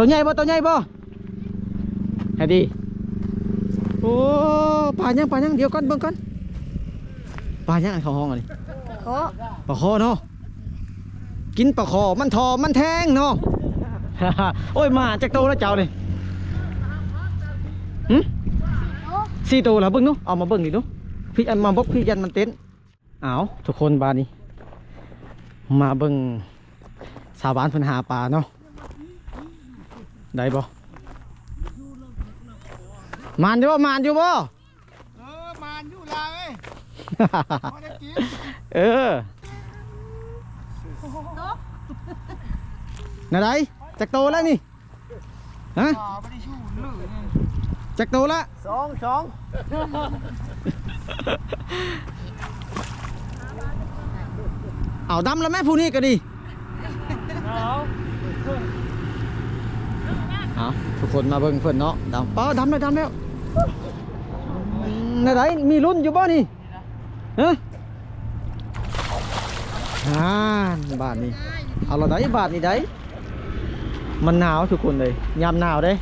ตัวใหญ่บ่ตัวใหญ่บ่ให้ดีโอ้ปลายังปลายังเดี๋ยวก่อนเบิ่งก่อนปลายังอันเขาห้องอันนี้โอ้ปลาคอเนาะกินปลาคอมันทอมันแทงเนาะโอ้ยมาจากโตแล้วเจ้านี่หึสี่ตัวแล้วเบิ่งเนาะเอามาเบิ่งดิเนาะพี่อันมาบอกพี่ยันมันเต้นเอาทุกคนบานนี้มาเบิ่งสาวบ้านเพิ่นหาปลาเนาะ ได้บ่มานอยู่บ่มานอยู่บ่เออมานอยู่ลาเอ้ยพอได้กินเออนาไดจักโตแล้วนี่ฮะป่าไม่ได้ชูหรือไงจักโตแล้วสองสองเอาดำแล้วแม่ผู้นี้ก็ดี เอาทุกคนมาเบิ่งเพิ่นเนาะดำเป้าดำแล้วดำแล้วอืมนาไดมีรุ่นอยู่บ่นี่ฮะอ่านบาทนี้เอาละไดบาทนี้ไดมันหนาวทุกคนเลยยามหนาวเด้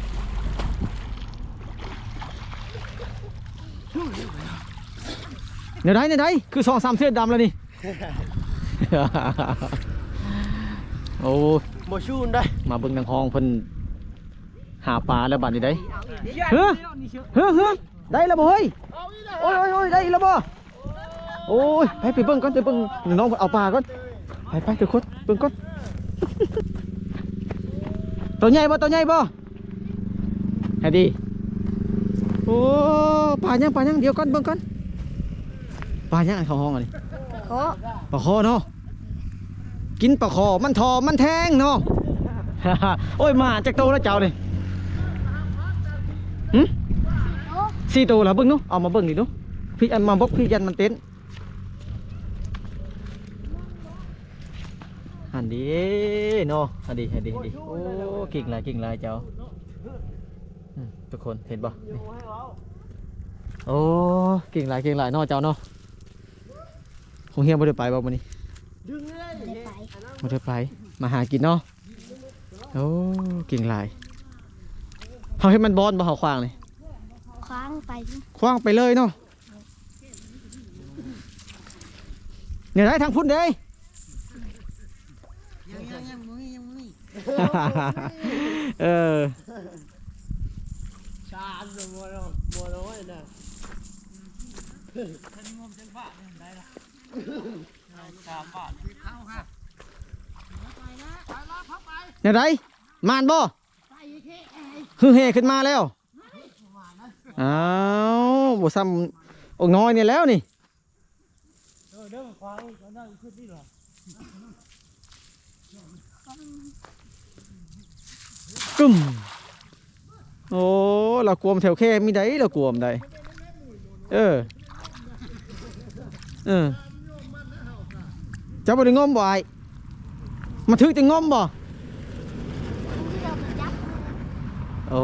เดี๋ยวได้เดี๋ยวได้คือสองสามเสื้อดำแล้วนี่โอ้ยโมชูนได้มาเบิ่งทางห้องเพิ่น หาปลาแล้วบัดนี้ได้เฮ้อเฮ้อเฮ้อได้แล้วบ่เฮ้ยโอ้ยโอ้ยโอ้ยได้แล้วบ่โอ้ยไปไปเบิ่งก่อนไปเบิ่งน้องเอาปลาก่อนไปไปทุกคนเบิ่งก่อนตัวใหญ่บ่ตัวใหญ่บ่ให้ดีโอ้ปลายังปลายังเดี๋ยวก่อนเบิ่งก่อนปลายังอันเขาห้องอันนี้โอ้ปลาคอเนาะกินปลาคอมันทอมันแทงเนาะโอ้ยมาจากโตแล้วเจ้านี่ หึสี่ตัวแล้วเบิ่งเนาะเอามาเบิ่งดิเนาะพี่อันมาบอกพี่ยันมันเต้นอันดีเนาะอันดีอันดีอันดีโอ้เก่งหลายเก่งหลายเจ้าอืมทุกคนเห็นปะนี่โอ้เก่งหลายเก่งหลายเนาะเจ้าเนาะคงเฮียบ่ได้ไปบ่มื้อนี้ดึงเลยได้ไปบ่ได้ไปมาหากินเนาะโอ้เก่งหลาย เฮาให้มันบอนบ่เฮาขวางเลยคว้างไปขวางไปเลยเนาะเนี่ยได้ทางพุ่นเด้ยยังยังยังมึงยังมึงเออชาญบัวน้อยบัวน้อยนะท่านงมจังฝาเนี่ยได้ละสามบาทเข้าค่ะไปนะไปละพับไปเนี่ยได้มานบ่ไปอีกที ไอ้ฮึเฮขึ้นมาแล้วอ้าวบ่ซ้ำอกน้อยเนี่ยแล้วนี่กึ่มโอ้เรากวมแถวแค่มีได้เรากวมได้เออ เออจ้าบ่ได้งมบ่ไอ้มาถือจะงมบ่โอ้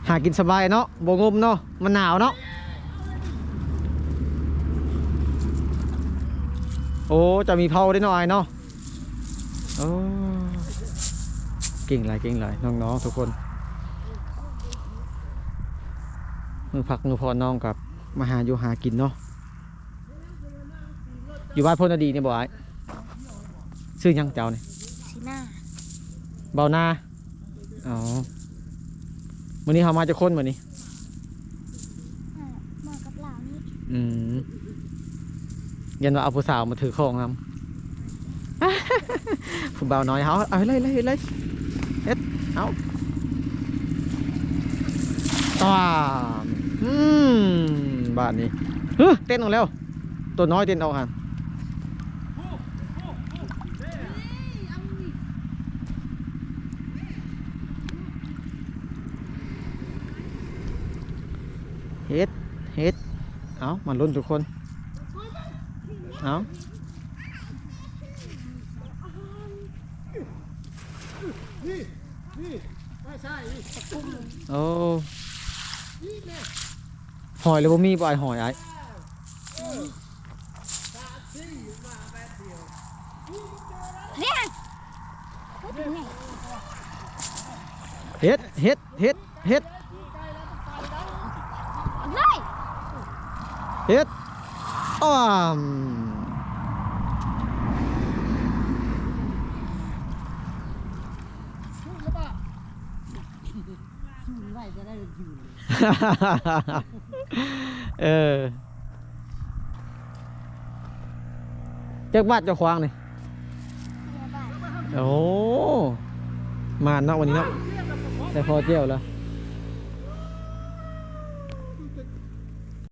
หากินสบายเนาะบ่งมเนาะมันหนาวเนาะโอ้จะมีเผาได้หน่อยเนาะโอ้เก่งหลายเก่งหลายน้องๆทุกคนมือพักมือพอน้องกับมาหาอยู่หากินเนาะอยู่บ้านพลนดีเนี่ยบ่ไอ้ซื้อหยังเจ้าเนี่ยสีหน้าเบาหน้าอ๋อ วันนี้เขามาจะค้นวันนี้อ่ามากับเหล่านี่อืมยันว่าเอาผู้สาวมาถือของนำ ผู้เบาวน้อยเขาเอาเลยเลยเลยเฮ็ดเอาตามอืมบ้านนี้เฮ้ยเต้นออกแล้ว ตัวน้อยเต้นออกหัน เฮ็ดเฮ็ดเอามาลุ้นทุกคน เอาไม่ใช่โอ้หอยเลยบ่มีบ่ไอหอยไอ้เนี่ยพูดถึงไงเฮ็ดเฮ็ดเฮ็ดเฮ็ด เลย เฮ็ดอ้อมไล่จะได้ยืนเออจักบาทเจ้าควางนี่เดี๋ยโอ้มาเนาะวันนี้เนาะแต่พอเจียวแล้ว